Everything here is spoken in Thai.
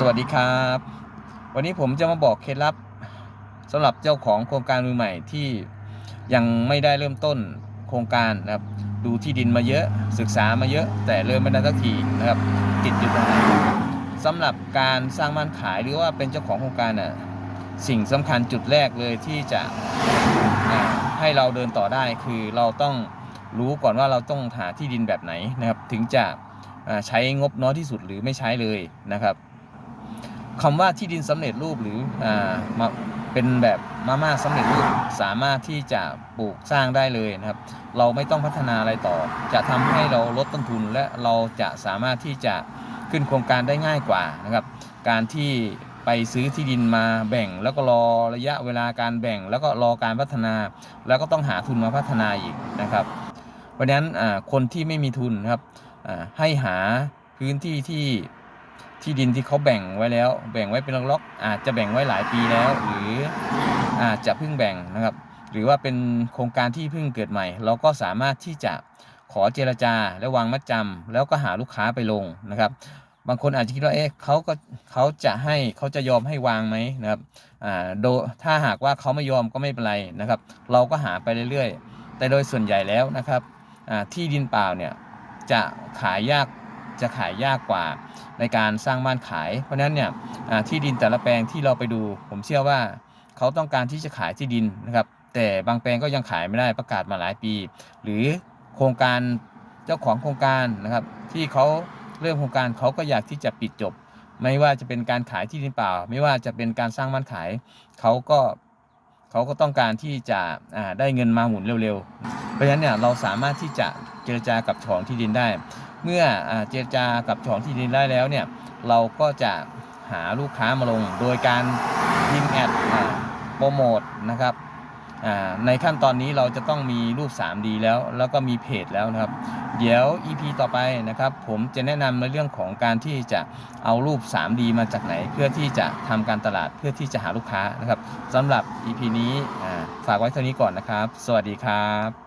สวัสดีครับ วันนี้ผมจะมาบอกเคล็ดลับสำหรับเจ้าของโครงการมือใหม่ที่ยังไม่ได้เริ่มต้นโครงการนะครับ ดูที่ดินมาเยอะศึกษามาเยอะ แต่เริ่มไม่ได้สักทีนะครับติดอยู่ตรงไหนสำหรับการสร้างบ้านขายหรือว่าเป็นเจ้าของโครงการน่ะสิ่งสำคัญจุดแรกเลยที่จะให้เราเดินต่อได้คือเราต้องรู้ก่อนว่าเราต้องหาที่ดินแบบไหนนะครับ ถึงจะใช้งบน้อยที่สุดหรือไม่ใช้เลยนะครับ คำว่าที่ดินสำเร็จรูปหรืออ่ามาเป็นแบบมาม่าสำเร็จรูปสามารถที่จะปลูกสร้างได้เลยนะครับ เราไม่ต้องพัฒนาอะไรต่อ จะทำให้เราลดต้นทุนและเราจะสามารถที่จะขึ้นโครงการได้ง่ายกว่านะครับ การที่ไปซื้อที่ดินมาแบ่ง แล้วก็รอระยะเวลาการแบ่ง แล้วก็รอการพัฒนา แล้วก็ต้องหาทุนมาพัฒนาอีกนะครับ เพราะฉะนั้นคนที่ไม่มีทุนนะครับให้หาพื้นที่ที่ ที่ดินที่เขาแบ่งไว้แล้ว แบ่งไว้เป็นล็อกๆอาจจะแบ่งไว้หลายปีแล้ว หรืออาจจะเพิ่งแบ่งนะครับ หรือว่าเป็นโครงการที่เพิ่งเกิดใหม่ เราก็สามารถที่จะขอเจรจาและวางมัดจำแล้วก็หาลูกค้าไปลงนะครับ บางคนอาจจะคิดว่าเอ๊ะเขาก็เขาจะให้เขาจะยอมให้วางไหมนะครับอ่าโดถ้าหากว่าเขาไม่ยอมก็ไม่เป็นไรนะครับ เราก็หาไปเรื่อยๆ แต่โดยส่วนใหญ่แล้วนะครับอ่าที่ดินเปล่าเนี่ยจะขายยาก จะขายยากกว่าในการสร้างบ้านขาย เพราะนั้นเนี่ยที่ดินแต่ละแปลงที่เราไปดู ผมเชื่อว่าเขาต้องการที่จะขายที่ดินนะครับแต่บางแปลงก็ยังขายไม่ได้ประกาศมาหลายปี หรือโครงการเจ้าของโครงการนะครับ ที่เขาเริ่มโครงการเขาก็อยากที่จะปิดจบ ไม่ว่าจะเป็นการขายที่ดินเปล่า ไม่ว่าจะเป็นการสร้างบ้านขายเขาก็เขาก็ต้องการที่จะได้เงินมาหมุนเร็วๆ เพราะฉะนั้นเนี่ยเราสามารถที่จะเจรจากับของที่ดินได้ เมื่ออเจรจากับเจ้าของที่ดินได้แล้วเนี่ยเราก็จะหาลูกค้ามาลง โดยการยิงแอดโปรโมทนะครับในขั้นตอนนี้เราจะต้องมีรูป 3D แล้ว แล้วก็มีเพจแล้วนะครับ เดี๋ยว EP ต่อไปนะครับ ผมจะแนะนำในเรื่องของการที่จะเอารูป 3D มาจากไหน เพื่อที่จะทำการตลาดเพื่อที่จะหาลูกค้านะครับสำหรับ EP นี้ฝากไว้เท่านี้ก่อนนะครับ สวัสดีครับ